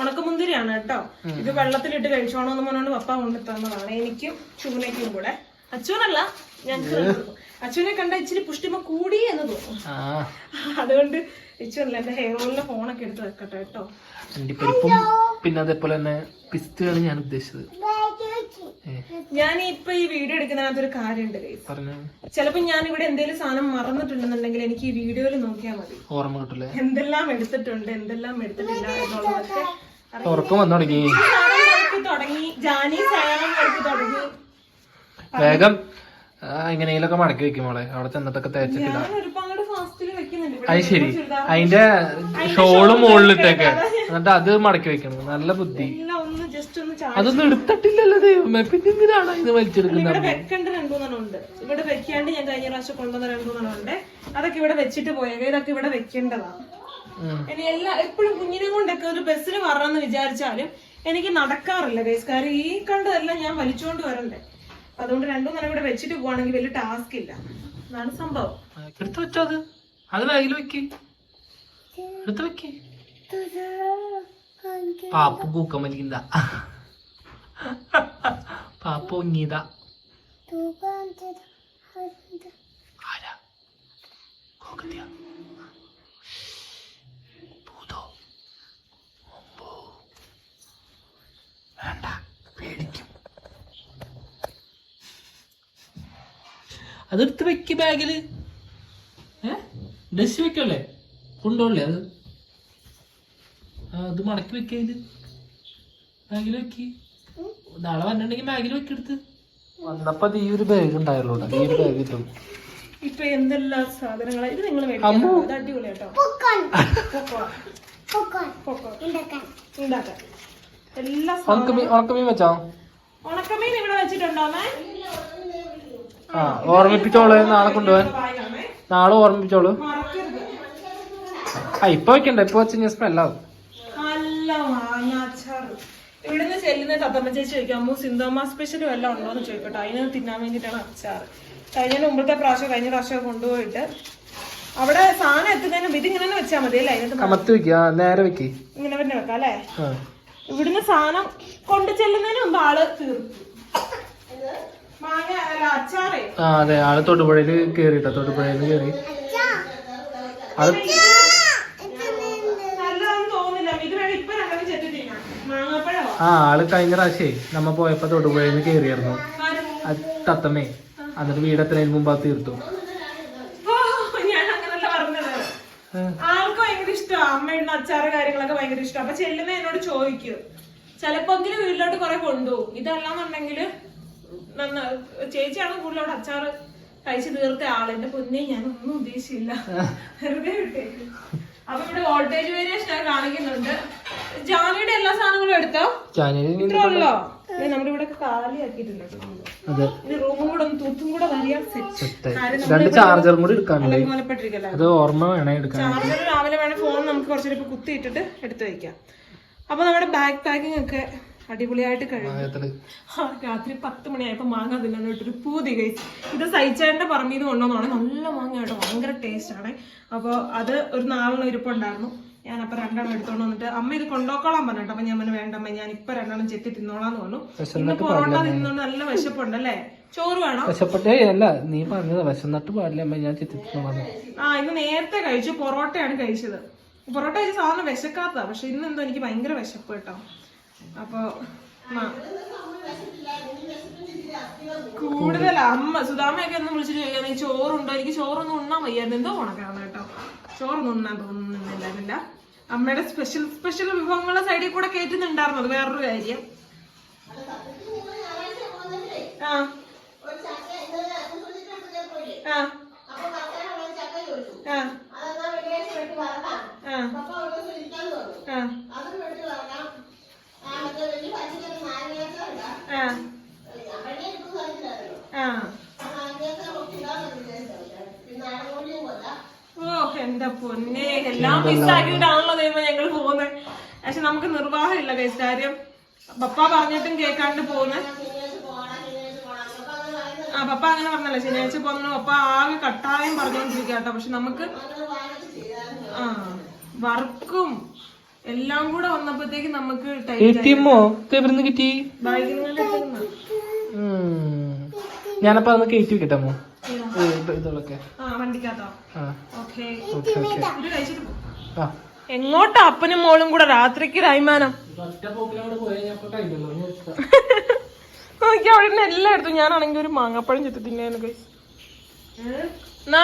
ഉണക്കമുന്തിരിയാണ് കേട്ടോ. ഇത് വെള്ളത്തിലിട്ട് കഴിച്ചോണോന്ന് പറഞ്ഞുകൊണ്ട് പപ്പ കൊണ്ടു തന്നതാണ് എനിക്കും ചൂനയ്ക്കും കൂടെ. അച്ഛനല്ല ഞങ്ങൾക്ക് അച്ഛനെ കണ്ട ഇച്ചിരി പുഷ്ടിമ കൂടി എന്ന് തോന്നുന്നു. ആ. അതുകൊണ്ട് ഇച്ചല്ല എന്റെ ഹെയർ ഓയിലിന്റെ ഫോണൊക്കെ എടുത്ത് വെക്കട്ടെ കേട്ടോ. പിന്നെ അതേപോലെ തന്നെ പിസ്തയാണ് ഞാൻ ഉദ്ദേശിച്ചത്. ഞാൻ ഇപ്പൊ ഈ വീഡിയോ എടുക്കുന്നതിനകത്ത് ഒരു കാര്യമുണ്ട് ചിലപ്പോ ഞാൻ ഇവിടെ എന്തെങ്കിലും സാധനം മറന്നിട്ടുണ്ടെന്നുണ്ടെങ്കിൽ എനിക്ക് ഈ വീഡിയോയിൽ നോക്കിയാൽ മതി. ഓർമ്മ കിട്ടില്ല എന്തെല്ലാം എടുത്തിട്ടുണ്ട് എന്തെല്ലാം എടുത്തിട്ടില്ല എന്നുള്ളതൊക്കെ അറിയാം. ഉറക്കം വന്നു തുടങ്ങി. തുടങ്ങി. ജാനി തുടങ്ങി. വേഗം. എങ്ങനെയെങ്കിലൊക്കെ മടക്കി വെക്കും മോളെ. അവിടെ ചെന്നിട്ടൊക്കെ തേച്ചിട്ടില്ല അത് ശരി. അതിന്റെ ഷോൾ മുകളിലിട്ടേക്ക്. എന്നിട്ട് അത് മടക്കി വെക്കണം. നല്ല ബുദ്ധി. അതൊന്നും എടുത്തിട്ടില്ലല്ലോ ദൈവമേ. പിന്നെ എന്തിനാണ് ഇത് വലിച്ചെടുക്കുന്നത് ഇവിടെ വെക്കേണ്ട രണ്ടുമൂന്നെണ്ണം ഉണ്ട് ഇവിടെ വെക്കാണ്ട് ഞാൻ കഴിഞ്ഞ പ്രാവശ്യം കൊണ്ടുവന്ന രണ്ടുമൂന്നെണ്ണം ഉണ്ട് അതൊക്കെ ഇവിടെ വെച്ചിട്ട് പോയേക്കാം ഇതൊക്കെ ഇവിടെ വെക്കേണ്ടതാണ് ഇനി എല്ലാ എപ്പോഴും കുഞ്ഞിനെ കൊണ്ടൊക്കെ ഒരു ബസ്സിൽ എന്ന് വിചാരിച്ചാലും എനിക്ക് നടക്കാറില്ല ഗൈസ് കാര്യം ഈ കണ്ടതെല്ലാം ഞാൻ വലിച്ചുകൊണ്ട് വരണ്ടേ. അതുകൊണ്ട് രണ്ടും നേരം ഇവിടെ വെച്ചിട്ട് പോവാണെങ്കിൽ വലിയ ടാസ്ക് ഇല്ല. അതാണ് സംഭവം. എടുത്ത് വെച്ചോ അത്. അത് പാപ്പ കൂക്കം കോക്കത്തിയ? അതെടുത്ത് വെക്ക് ബാഗിൽ. ഏ? ഡ്രസ് വെക്കല്ലേ? കൊണ്ടോളേ അത്? അത് മടക്കി വെക്കയിൽ ബാഗിൽ വെക്കി. നാളെ വന്നിട്ടുണ്ടെങ്കിൽ ബാഗിൽ വെക്കെടുത്ത് വന്നപ്പോ ഈ ഒരു ബാഗ് ഉണ്ടായുള്ളൂ ഈ ഒരു ബാഗ് കിട്ടും ഇപ്പൊ എന്തെല്ലാം സാധനങ്ങളാ? ഇത് നിങ്ങൾ അടിപൊളി കേട്ടോ. ഉണ്ടാക്കാം എല്ലാ ഉണക്കമീൻ വെച്ചോ? ഉണക്കമീൻ ഇവിടെ വെച്ചിട്ടുണ്ടോമേ ആ ഓർമ്മിപ്പിച്ചോളൂ നാളെ കൊണ്ടുപോവാൻ നാളെ ഓർമ്മിപ്പിച്ചോളൂ. ആ ഇപ്പൊ വെക്കണ്ട ഇപ്പൊ വെച്ച് ഞാൻ സ്മെല്ലാവും ഇവിടുന്ന് ചെല്ലുന്ന തത്തമ്മ ചേച്ചി ചോദിക്കും അമ്മു സിന്തോമ സ്പെഷ്യൽ വല്ലതും ഉണ്ടോ എന്ന് ചോദിക്കട്ടെ. അതിന് തിന്നാൻ വേണ്ടിയിട്ടാണ് അച്ചാറ്. കഴിഞ്ഞ മുമ്പത്തെ പ്രാവശ്യം കഴിഞ്ഞ പ്രാവശ്യം കൊണ്ടുപോയിട്ട് അവിടെ സാധനം എത്തുന്നതിന് മുമ്പ് ഇങ്ങനെ വെച്ചാൽ മതി അല്ലേ? അതിനകത്ത് നേരെ വെക്കി. ഇങ്ങനെ തന്നെ വെക്കാം അല്ലേ? ഇവിടുന്ന് സാധനം കൊണ്ടു ചെല്ലുന്നതിന് മുമ്പ് ആൾ അച്ചാറേ ആ അതെ. ആൾ തൊടുപുഴയിൽ കേറിട്ട തൊടുപുഴയിൽ കേറി. അത് ആ ആൾ കഴിഞ്ഞ പ്രാവശ്യേ നമ്മ പോയപ്പോ തൊടുപുഴയിൽ കേറിയായിരുന്നു. തത്തമ്മേ. എന്നിട്ട് വീടെത്തുന്നതിന് മുമ്പ് അത് തീർത്തു. ആൾക്ക് ഭയങ്കര ഇഷ്ടമാണ് അമ്മയുടെ അച്ചാറ് കാര്യങ്ങളൊക്കെ ഭയങ്കര ഇഷ്ടം. അപ്പൊ ചെല്ലുന്ന എന്നോട് ചോദിക്കും. ചിലപ്പോ വീട്ടിലോട്ട് കൊറേ കൊണ്ടുപോകും ഇതല്ലാന്നുണ്ടെങ്കിൽ നന്ന ചേച്ചിയാണ് കൂടുതൽ അവിടെ അച്ചാറ് കഴിച്ചു തീർത്ത ആൾ. എന്റെ പൊന്നെ ഞാൻ ഒന്നും ഉദ്ദേശിച്ചില്ല. വെറുതെ വിട്ടേക്ക്. അപ്പൊ ഇവിടെ വോൾട്ടേജ് വേരിയേഷൻ ഒക്കെ കാണിക്കുന്നുണ്ട്. ജാനിയുടെ എല്ലാ സാധനങ്ങളും എടുത്തോ? ഇത്രേ ഉള്ളോ? നമ്മുടെ ഇവിടെ കാലിയാക്കിയിട്ടുണ്ട് കേട്ടോ. അതെ. ഇനി റൂമും കൂടെ ഒന്ന് തൂത്തും കൂടെ സെറ്റായി രണ്ട് ചാർജറും കൂടി എടുക്കാനുണ്ട് അത് ഓർമ്മ വേണേ എടുക്കാൻ. ചാർജർ രാവിലെ വേണം ഫോൺ നമുക്ക് കുറച്ചൊരു കുത്തി ഇട്ടിട്ട് എടുത്തു വെക്കാം. അപ്പൊ നമ്മുടെ ബാക്ക് പാക്കിംഗ് ഒക്കെ അടിപൊളിയായിട്ട് കഴിഞ്ഞു. രാത്രി പത്ത് മണിയായപ്പോ മാങ്ങ തിന്നാൻ ഒരു പൂതി കഴിച്ചു ഇത് സഹിച്ചേന്റെ പറമ്പിൽ നിന്ന് കൊണ്ടുവന്നാണ് നല്ല മാങ്ങ കേട്ടോ ഭയങ്കര ടേസ്റ്റ് ആണ്. അപ്പോൾ അത് ഒരു നാലെണ്ണം ഇരിപ്പുണ്ടായിരുന്നു ഞാൻ അപ്പൊ രണ്ടെണ്ണം എടുത്തോണ്ട് വന്നിട്ട് അമ്മ ഇത് കൊണ്ടോക്കോളാൻ പറഞ്ഞിട്ട് അപ്പൊ ഞാൻ അമ്മ വേണ്ടമ്മ ഞാൻ ഇപ്പൊ രണ്ടെണ്ണം ചെത്തി തിന്നോളാന്ന് പറഞ്ഞു. ഇന്ന് പൊറോട്ട തിന്നോണ്ട് നല്ല വിശപ്പുണ്ടല്ലേ ചോറ് വേണം? വിശപ്പെട്ടേ അല്ല നീ പറഞ്ഞത് വിശന്നിട്ട് പാടില്ല അമ്മ ഞാൻ ചിത്തിട്ടുള്ളതാണ് ആ ഇന്ന് നേരത്തെ കഴിച്ചു പൊറോട്ടയാണ് കഴിച്ചത്. പൊറോട്ട കഴിച്ച സാധാരണ വിശക്കാത്തതാ പക്ഷെ ഇന്ന് എന്തോ എനിക്ക് ഭയങ്കര വിശപ്പ് കേട്ടോ. അപ്പൊ മ- കൂടുതൽ അമ്മ സുധാമയൊക്കെ ഒന്ന് വിളിച്ചിട്ട് ചോദിക്കാൻ ചോറുണ്ടോ? എനിക്ക് ചോറൊന്നും ഉണ്ണാൻ വയ്യായിരുന്നു. എന്തോ ഉണക്കാണ് കേട്ടോ. ചോറൊന്നും ഉണ്ണാൻ തോന്നുന്നില്ല അമ്മയുടെ സ്പെഷ്യൽ സ്പെഷ്യൽ വിഭവങ്ങളെ സൈഡിൽ കൂടെ കേറ്റുന്നുണ്ടായിരുന്നു. അത് വേറൊരു കാര്യം. ആ. ആ. ആ. ഓ എന്താ പൊന്നെ. എല്ലാം മിസ്സാക്കിയിട്ടാണല്ലോ ദൈവം ഞങ്ങൾ പോകുന്നത് പക്ഷെ നമുക്ക് നിർവാഹമില്ല കേസ് കാര്യം പപ്പ പറഞ്ഞിട്ടും കേൾക്കാണ്ട് പോകുന്നത് ആ പപ്പ അങ്ങനെ പറഞ്ഞല്ലോ. ശനിയാഴ്ച പോകുന്ന പപ്പ ആകെ കട്ടായം പറഞ്ഞോണ്ടിരിക്കുക കേട്ടോ പക്ഷെ നമുക്ക് ആ വർക്കും എല്ലാം കൂടെ വന്നപ്പോഴത്തേക്ക് നമുക്ക് കിട്ടിയമ്മോ എവിടുന്ന് കിട്ടി. ഞാനപ്പോ അന്ന് കയറ്റി വെക്കട്ടെ അമ്മോ? ഏ, ഇതൊക്കെ എങ്ങോട്ടാ അപ്പനും മോളും കൂടെ രാത്രിക്ക് രായ്മാനം ഒറ്റ പോക്കിലവിടെ പോയാൽ ഞാൻ ഇപ്പൊ കഴിഞ്ഞല്ലോ ഇനി നിർത്താം. നോക്കി അവിടെ നിന്ന് എല്ലായിടത്തും ഞാനാണെങ്കിൽ ഒരു മാങ്ങാപ്പഴം ചെത്തി. എന്നാ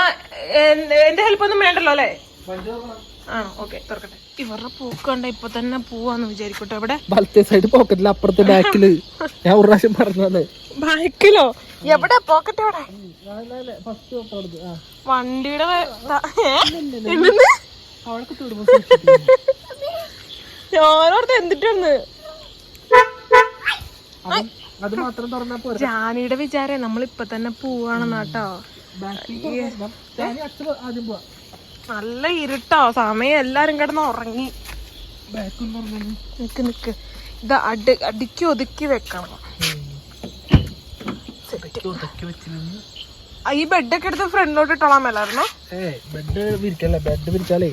എൻ- എന്റെ ഹെൽപ്പ് ഒന്നും വേണ്ടല്ലോ അല്ലേ? ആ. ആണോ? ഓക്കെ തുറക്കട്ടെ. ഇവരുടെ പൂക്കണ്ട ഇപ്പൊ തന്നെ പോവാന്ന് വിചാരിക്കട്ടെ. ഇവിടെ വലത്തെ സൈഡ് പോക്കറ്റിൽ അപ്പുറത്തെ ബാക്കിൽ ഞാൻ ഒരു പ്രാവശ്യം പറഞ്ഞത് ബാക്കിലോ? എവിടെ? പോക്കറ്റ് എവിടെ? വണ്ടിയുടെ ഞാനോർത്ത് എന്തിട്ടൊന്ന്? അത് മാത്രം തുറന്നാ പോരാ. ജാനിയുടെ വിചാരം നമ്മൾ ഇപ്പൊ തന്നെ പോവാണെന്നാട്ടോ. ആദ്യം പോവാ. നല്ല ഇരുട്ടോ. സമയം എല്ലാരും കിടന്ന് ഉറങ്ങി. നിക്ക് നിക്ക്. ഇത് അടി അടിക്കി ഒതുക്കി വെക്കണം. ഈ ബെഡൊക്കെ എടുത്ത് ഫ്രണ്ടിലോട്ട് ഇട്ടോളാൻ മേലായിരുന്നോ? ബെഡ് വിരിക്കല്ലേ? ബെഡ് വിരിച്ചാലേ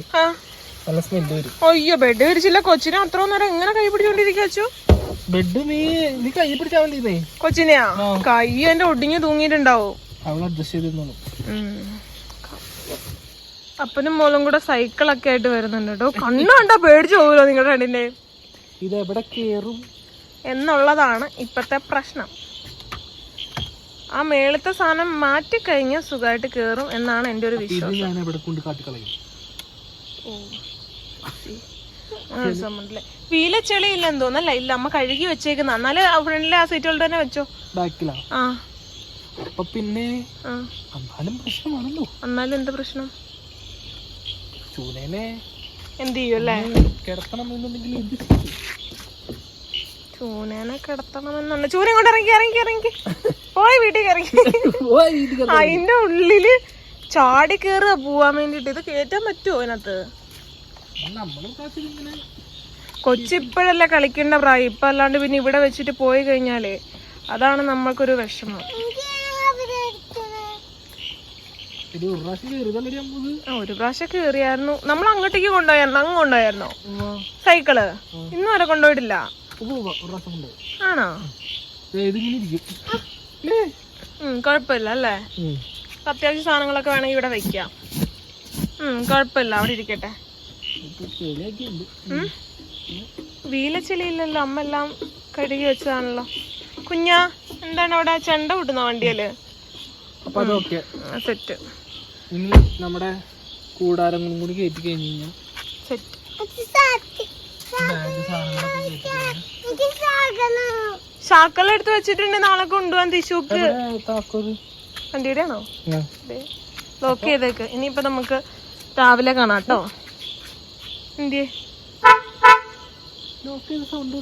നല്ല സ്മെല്ല് വരും. അയ്യോ ബെഡ് വിരിച്ചില്ല. കൊച്ചിനെ അത്ര നേരം എങ്ങനെ കൈ പിടിച്ചോണ്ടിരിക്കു ബെഡ് നീ നീ കൈ പിടിച്ചാ കൊച്ചിനെയാ. കൈ എന്റെ ഒടിഞ്ഞു തൂങ്ങിയിട്ടുണ്ടാവും. അവൾ അഡ്ജസ്റ്റ് ചെയ്തിരുന്നോളൂ. അപ്പനും മോളും കൂടെ സൈക്കിളൊക്കെ ആയിട്ട് വരുന്നുണ്ട് കേട്ടോ. കണ്ണു കണ്ടാ പേടിച്ചു പോകുമല്ലോ നിങ്ങളുടെ രണ്ടിന്റെ ഇത് എവിടെ കേറും? എന്നുള്ളതാണ് ഇപ്പത്തെ പ്രശ്നം. ആ മേളത്തെ സാധനം മാറ്റി കഴിഞ്ഞാൽ സുഖമായിട്ട് കേറും എന്നാണ് എന്റെ ഒരു വിശ്വാസം. കൊണ്ട് കാട്ടിക്കളയും? വീല ചെളിയില്ല എന്തോന്നല്ല ഇല്ല അമ്മ കഴുകി വെച്ചേക്കുന്ന. എന്നാൽ ഫ്രണ്ടിലെ ആ സീറ്റുകൾ തന്നെ വെച്ചോ? ബാക്കിലാ. ആ. പിന്നെ എന്നാലും എന്താ പ്രശ്നം? ചൂനേനെ. എന്ത് ചെയ്യും അല്ലേ കിടത്തണം എന്നുണ്ടെങ്കിൽ എന്ത് ചെയ്യും? ചൂനേനെ കിടത്തണമെന്നുണ്ട് ചൂന കൊണ്ട് ഇറങ്ങി ഇറങ്ങി ഇറങ്ങി. പോയി വീട്ടിൽ ഇറങ്ങി അതിന്റെ ഉള്ളിൽ ചാടി കേറുക പോവാൻ വേണ്ടിട്ട് ഇത് കേറ്റാൻ പറ്റുമോ അതിനകത്ത്? ഇങ്ങനെ കൊച്ചിപ്പോഴല്ലേ കളിക്കേണ്ട പ്രായം. ഇപ്പൊ അല്ലാണ്ട് പിന്നെ ഇവിടെ വെച്ചിട്ട് പോയി കഴിഞ്ഞാലേ അതാണ് നമ്മൾക്കൊരു വിഷമം. ഒരു പ്രാവശ്യം കേറിയായിരുന്നു നമ്മൾ അങ്ങോട്ടേക്ക് കൊണ്ടുപോയായിരുന്നു അങ്ങ് കൊണ്ടുപോയായിരുന്നോ? സൈക്കിൾ. ഇന്നും വരെ കൊണ്ടുപോയിട്ടില്ല. ആണോ? കുഴപ്പമില്ല അല്ലേ? അത്യാവശ്യ സാധനങ്ങളൊക്കെ വേണമെങ്കിൽ ഇവിടെ വെക്കാം. ഉം കുഴപ്പമില്ല. അവിടെ ഇരിക്കട്ടെ. വീലച്ചെലിയില്ലല്ലോ വീലച്ചെളിയില്ലല്ലോ. അമ്മ എല്ലാം കഴുകി വെച്ചതാണല്ലോ. കുഞ്ഞാ എന്താണ് അവിടെ ചെണ്ട വിട്ടുന്ന വണ്ടിയൽ? അപ്പൊ അതൊക്കെ സെറ്റ്. ഇനി നമ്മുടെ കൂടാരങ്ങളും കൂടി കയറ്റി കഴിഞ്ഞ് കഴിഞ്ഞാൽ സെറ്റ് എടുത്ത് വെച്ചിട്ടുണ്ട് നാളെ കൊണ്ടുപോകാൻ തിശൂക്ക്. വണ്ടിയുടെ ആണോ. ലോക്ക് ചെയ്തേക്ക്. ഇനിയിപ്പോ നമുക്ക് രാവിലെ കാണാം കേട്ടോ എന്തിയെ? ലോക്ക് ചെയ്ത സൗണ്ട്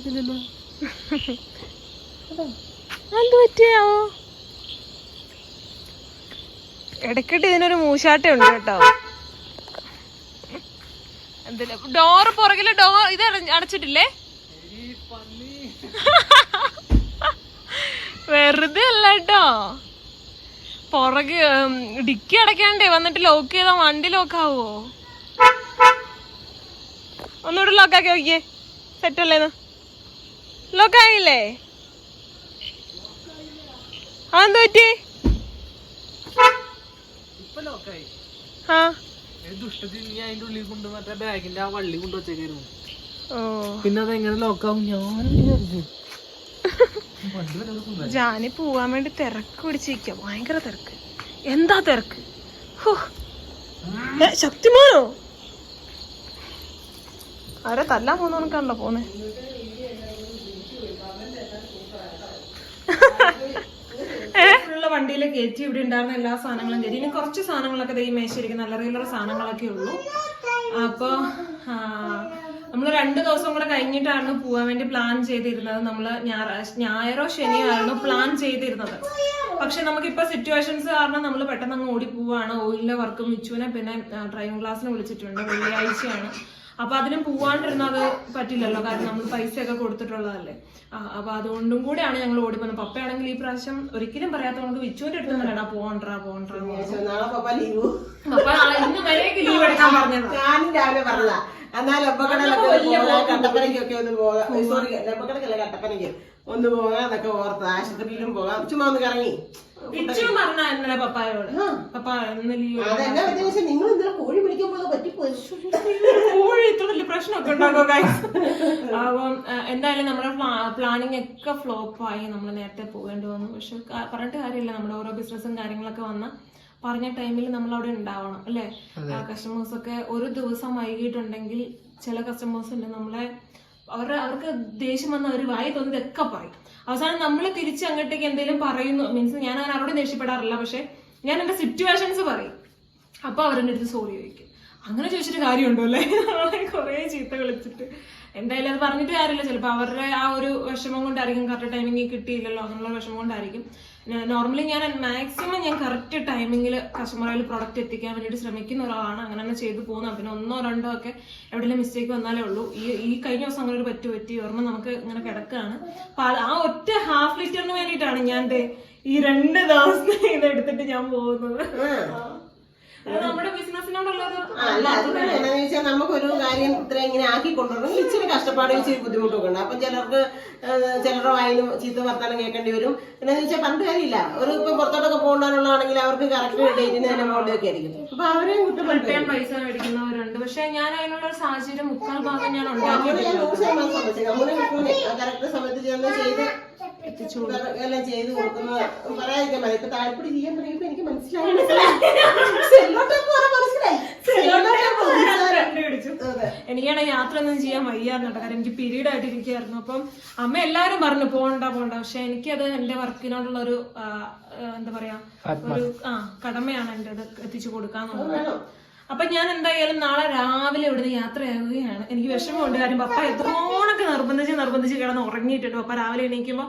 എന്ത് പറ്റിയാവോ ഇടയ്ക്കിട്ട് ഇതിനൊരു മൂശാട്ടേ ഉണ്ട് കേട്ടോ. എന്തില്ല ഡോറ് പുറകിൽ ഡോർ ഇത് അട- അടച്ചിട്ടില്ലേ? വെറുതെ അല്ല കേട്ടോ. പുറകെ ഡിക്കി അടയ്ക്കാണ്ടേ വന്നിട്ട് ലോക്ക് ചെയ്താ വണ്ടി ലോക്കാവോ ഒന്നുകൂടെ ലോക്കാക്കി നോക്കിയേ. സെറ്റ് അല്ലേന്ന് ലോക്കായില്ലേ അതെന്തു പറ്റി ഇപ്പൊ ലോക്കായി ആ ദുഷ്ടത്തിൽ നീ അതിന്റെ ഉള്ളിൽ കൊണ്ട് മറ്റേ ബാഗിന്റെ ആ വള്ളി കൊണ്ട് വെച്ചേക്കായിരുന്നു ഓ. പിന്നെ അത് എങ്ങനെ ലോക്കാവും ഞാൻ. ജാനി പോവാൻ വേണ്ടി തിരക്ക് പിടിച്ചിരിക്ക. ഭയങ്കര തിരക്ക്. എന്താ തിരക്ക്. ശക്തിമാനോ? ആരെ തല്ലാൻ പോന്ന കണ്ടോ പോന്നെ? വണ്ടിയിൽ കയറ്റി ഇവിടെ ഉണ്ടായിരുന്ന എല്ലാ സാധനങ്ങളും കയറ്റി ഇനി കുറച്ച് സാധനങ്ങളൊക്കെ ഈ മേശയിരിക്കും നല്ല റീലർ സാധനങ്ങളൊക്കെ ഉള്ളൂ. അപ്പൊ നമ്മൾ രണ്ട് ദിവസം കൂടെ കഴിഞ്ഞിട്ടാണ് പോകാൻ വേണ്ടി പ്ലാൻ ചെയ്തിരുന്നത്. നമ്മൾ ഞായറോ ശനിയോ ആയിരുന്നു പ്ലാൻ ചെയ്തിരുന്നത്. പക്ഷെ നമുക്കിപ്പോ സിറ്റുവേഷൻസ് കാരണം നമ്മൾ പെട്ടെന്ന് അങ്ങ് ഓടി പോവാണ്. ഓയിലിന്റെ വർക്കും മിച്ചുവിനെ പിന്നെ ഡ്രൈവിംഗ് ക്ലാസ്സിന് വിളിച്ചിട്ടുണ്ട്. വെള്ളിയാഴ്ചയാണ്. അപ്പൊ അതിനും പോവാണ്ടിരുന്നത് പറ്റില്ലല്ലോ. കാരണം നമ്മൾ പൈസ ഒക്കെ കൊടുത്തിട്ടുള്ളതല്ലേ. ആ, അപ്പൊ അതുകൊണ്ടും കൂടെയാണ് ഞങ്ങൾ ഓടി പോകുന്നത് പപ്പയാണെങ്കിൽ ഈ പ്രാവശ്യം ഒരിക്കലും പറയാത്ത നമുക്ക് വിച്ചുവിന്റെ അടുത്ത് പോകണ്ടാ പോകണ്ടാ നാളെ പപ്പ ലീവ്. പപ്പ നാളെ ഇന്ന് വരെയൊക്കെ ലീവ് എടുക്കാൻ പറഞ്ഞത്. ഞാനും രാവിലെ പറഞ്ഞതാ. എന്നാൽ ഒന്ന് പോകാം കട്ടപ്പനയ്ക്കൊക്കെ ഒന്ന് പോകാം. സോറി കട്ടപ്പനയ്ക്ക്. ഒന്ന് പോകാം എന്നൊക്കെ ഓർത്ത് ആശുപത്രിയിലും പോകാം. ചുമ്മാ ഒന്ന് കറങ്ങി. പിച്ചു പറഞ്ഞ ഇന്നലെ പപ്പായോട്. പപ്പ ഇന്നലെ ഈ അതെന്നാ വെച്ചാൽ നിങ്ങൾ ഇന്നലെ കോഴി പിടിക്കുമ്പോൾ പറ്റിപ്പോയി കോഴി ഇത്ര വലിയ പ്രശ്നമൊക്കെ ഉണ്ടാക്കോ guys? അപ്പം എന്തായാലും നമ്മുടെ പ്ലാനിങ് ഒക്കെ ഫ്ലോപ്പ് ആയി. നമ്മൾ നേരത്തെ പോകേണ്ടി വന്നു. പക്ഷെ പറഞ്ഞിട്ട് കാര്യമില്ല. നമ്മുടെ ഓരോ ബിസിനസ്സും കാര്യങ്ങളൊക്കെ വന്ന പറഞ്ഞ ടൈമിൽ നമ്മൾ അവിടെ ഉണ്ടാവണം അല്ലേ? കസ്റ്റമേഴ്സ് ഒക്കെ ഒരു ദിവസം വൈകിട്ടുണ്ടെങ്കിൽ ചില കസ്റ്റമേഴ്സ് ഉണ്ട് നമ്മളെ അവരുടെ അവർക്ക് ദേഷ്യം വന്ന ഒരു വായി തോന്നിയതൊക്കെ പറയും അവസാനം നമ്മൾ തിരിച്ച് അങ്ങോട്ടേക്ക് എന്തെങ്കിലും പറയുന്നു. മീൻസ് ഞാൻ അങ്ങനെ ആരോടും ദേഷ്യപ്പെടാറില്ല. പക്ഷെ ഞാൻ എന്റെ സിറ്റുവേഷൻസ് പറയും. അപ്പൊ അവരെന്റെ അടുത്ത് സോറി ചോദിക്കും. അങ്ങനെ ചോദിച്ചിട്ട് കാര്യമുണ്ടോ അല്ലേ? നമ്മളെ കുറേ ചീത്ത കളിച്ചിട്ട് എന്തായാലും അത് പറഞ്ഞിട്ട് കാര്യമില്ല. ചിലപ്പോൾ അവരുടെ ആ ഒരു വിഷമം കൊണ്ടായിരിക്കും. കറക്റ്റ് ടൈമിങ്ങിൽ കിട്ടിയില്ലല്ലോ. അങ്ങനെയുള്ള വിഷമം കൊണ്ടായിരിക്കും. നോർമലി ഞാൻ മാക്സിമം ഞാൻ കറക്റ്റ് ടൈമിങ്ങിൽ കസ്റ്റമറിൽ പ്രൊഡക്റ്റ് എത്തിക്കാൻ വേണ്ടിയിട്ട് ശ്രമിക്കുന്ന ഒരാളാണ്. അങ്ങനെ തന്നെ ചെയ്തു പോകുന്നത് പിന്നെ ഒന്നോ രണ്ടോ ഒക്കെ എവിടെയെങ്കിലും മിസ്റ്റേക്ക് വന്നാലേ ഉള്ളൂ. ഈ ഈ കഴിഞ്ഞ ദിവസം അങ്ങനെ ഒരു പറ്റു പറ്റി ഓർമ്മ നമുക്ക് ഇങ്ങനെ കിടക്കുകയാണ് അപ്പൊ ആ ഒറ്റ ഹാഫ് ലിറ്ററിന് വേണ്ടിയിട്ടാണ് ഞാൻ ഈ രണ്ട് ദിവസം ഇതെടുത്തിട്ട് ഞാൻ പോകുന്നത്. അല്ല അത് എന്താണെന്ന് വെച്ചാൽ നമുക്കൊരു കാര്യം ഇത്ര ഇങ്ങനെ ആക്കി കൊണ്ടുവരണം. ഇച്ചിരി കഷ്ടപ്പാട് ഇച്ചിരി ബുദ്ധിമുട്ടൊക്കെ ഉണ്ട് അപ്പൊ ചിലർക്ക് ചിലരുടെ വായിലും ചീത്ത വർത്താനം കേൾക്കേണ്ടി വരും. എന്നാന്ന് വെച്ചാൽ പണ്ട് കാര്യമില്ല. ഒരു ഇപ്പൊ പുറത്തോട്ടൊക്കെ പോകണ്ടാനുള്ളതാണെങ്കിൽ അവർക്ക് കറക്റ്റ് ഡേറ്റിന് തന്നെ പോകേണ്ടതൊക്കെ ആയിരിക്കും. അപ്പൊ അവരെ കുറ്റം റിട്ടേൺ പൈസ മേടിക്കുന്നവരുണ്ട്. പക്ഷെ ഞാൻ അതിനുള്ള ഒരു സാഹചര്യം മുക്കാൽ ഭാഗം ഞാൻ ഉണ്ടാക്കി കറക്റ്റ് സമയത്ത് ചെയ്ത് എത്തിച്ചു എല്ലാം ചെയ്ത് കൊടുക്കുന്നത് പറയാതിരിക്കാൻ മതി ഇപ്പൊ താല്പര്യം ചെയ്യാൻ പറയുമ്പോ എനിക്ക് മനസ്സിലായി. സെല്ലോട്ടേപ്പ് പറഞ്ഞാ മനസ്സിലായി. സെല്ലോട്ടേപ്പ് മനസ്സിലായി. കണ്ടുപിടിച്ചു. അതെ. എനിക്കാണ് യാത്ര ഒന്നും ചെയ്യാൻ വയ്യാറുണ്ട് കാരണം എനിക്ക് പീരീഡ് ആയിട്ട് ഇരിക്കുകയായിരുന്നു അപ്പം അമ്മ എല്ലാരും പറഞ്ഞു പോകണ്ട പോണ്ട. പക്ഷെ എനിക്കത് എന്റെ വർക്കിനോടുള്ള ഒരു എന്താ പറയാ ഒരു ആ കടമയാണ് എന്റെ അത് എത്തിച്ചു കൊടുക്കാന്നുള്ളത്. അപ്പൊ ഞാൻ എന്തായാലും നാളെ രാവിലെ ഇവിടുന്ന് യാത്രയാവുകയാണ്. എനിക്ക് വിഷമമുണ്ട്. കാര്യം പപ്പ എത്രോണൊക്കെ നിർബന്ധിച്ച് നിർബന്ധിച്ച് കിടന്ന് ഉറങ്ങിയിട്ടുണ്ട്. പപ്പ രാവിലെ എണീക്കുമ്പോ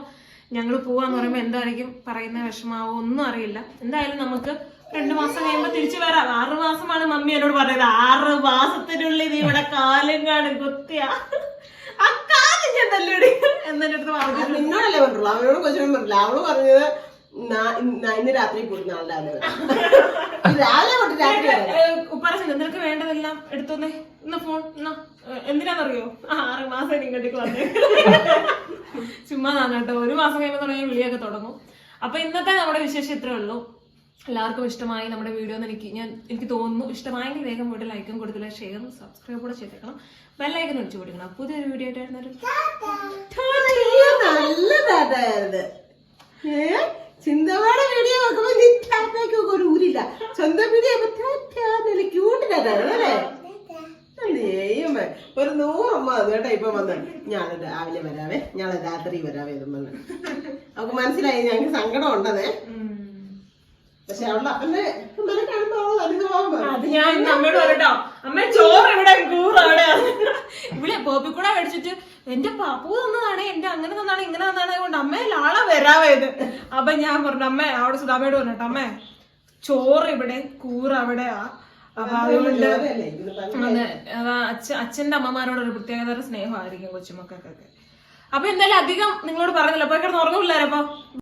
ഞങ്ങൾ പോവാന്ന് പറയുമ്പോ എന്തായിരിക്കും? പറയുന്ന വിഷമാവോ? ഒന്നും അറിയില്ല. എന്തായാലും നമുക്ക് രണ്ടു മാസം കഴിയുമ്പോ തിരിച്ചു വരാം. ആറു മാസമാണ് മമ്മി എന്നോട് പറയുന്നത് ആറ് മാസത്തിനുള്ളിൽ ഇവിടെ കാലും കാണും കുത്തിയ. ആ ഞാൻ തല്ലടി. എന്നെ അടുത്ത് പറഞ്ഞു നിന്നോടല്ലേ പറഞ്ഞുള്ളൂ അവനോട് കൊച്ചു അവൾ പറഞ്ഞത് ഇന്ന് രാത്രി പോയി നാളെ രാവിലെ രാവിലെ തൊട്ട് രാത്രി വരെ. ഉപ്പാറ നിനക്ക് വേണ്ടതെല്ലാം എടുത്തോന്നേ? ഇന്ന ഫോൺ എന്തിനാന്നറിയോ? ആറ് മാസം ഇങ്ങോട്ടേക്ക് വന്നേ. ചുമ്മാ തന്നെ ഒരു മാസം കഴിയുമ്പോൾ തുടങ്ങി വിളിയൊക്കെ തുടങ്ങും. അപ്പൊ ഇന്നത്തെ നമ്മുടെ വിശേഷം ഇത്രേ ഉള്ളൂ. എല്ലാവർക്കും ഇഷ്ടമായി നമ്മുടെ വീഡിയോ എന്ന് എനിക്ക് ഞാൻ എനിക്ക് തോന്നുന്നു. ഇഷ്ടമായെങ്കിൽ വേഗം പോയിട്ട് ലൈക്കും കൊടുത്തില്ല ഷെയറും സബ്സ്ക്രൈബ് കൂടെ ചെയ്തേക്കണം. ബെല്ലൈക്കൻ ഒഴിച്ചു കൊടുക്കണം. പുതിയൊരു വീഡിയോ ആയിട്ടായിരുന്നു നല്ലതായത് ഏ? ചിന്തവാടെ വീഡിയോ നോക്കുമ്പോ നീ ടാറ്റയ്ക്ക് ഒക്കെ ഒരു ഊരില്ല. സ്വന്തം വീഡിയോ അല്ലേ? ദൈവമേ. ഒരു നൂറമ്മ അത് കേട്ടോ ഇപ്പൊ വന്ന്. ഞാൻ രാവിലെ വരാവേ. ഞാൻ രാത്രി വരാവേ ഇതും വന്ന്. അവക്ക് മനസ്സിലായി ഞങ്ങൾക്ക് സങ്കടം ഉണ്ടതേ പക്ഷെ അവളുടെ അപ്പന്റെ ഇന്നലെ കാണുമ്പോ അവൾ അനുഭവം അത് ഞാൻ അമ്മയോട് പറയട്ടോ അമ്മ ചോറ് ഇവിടെ കൂറാണ്. ഇവിടെ പോപ്പിക്കൂടെ മേടിച്ചിട്ട് എന്റെ പാപ്പു തന്നതാണ് എന്റെ അങ്ങനെ തന്നാണ് ഇങ്ങനെ തന്നാണ് അതുകൊണ്ട് അമ്മേ ലാള വരാവേത് അപ്പൊ ഞാൻ പറഞ്ഞു അമ്മ അവിടെ സുധാമയോട് പറഞ്ഞിട്ട് അമ്മേ ചോറ് ഇവിടെ കൂറ് അവിടെ അപ്പൊ അതുകൊണ്ട് ജോലിയല്ലേ അതെ അതാ അച്ഛൻ അച്ഛന്റെ അമ്മമാരോട് ഒരു പ്രത്യേകതര സ്നേഹമായിരിക്കും കൊച്ചുമക്കൾക്കൊക്കെ. അപ്പൊ എന്തായാലും അധികം നിങ്ങളോട് പറഞ്ഞില്ല. അപ്പൊ കിടന്ന് ഉറങ്ങും പിള്ളേരപ്പൊ.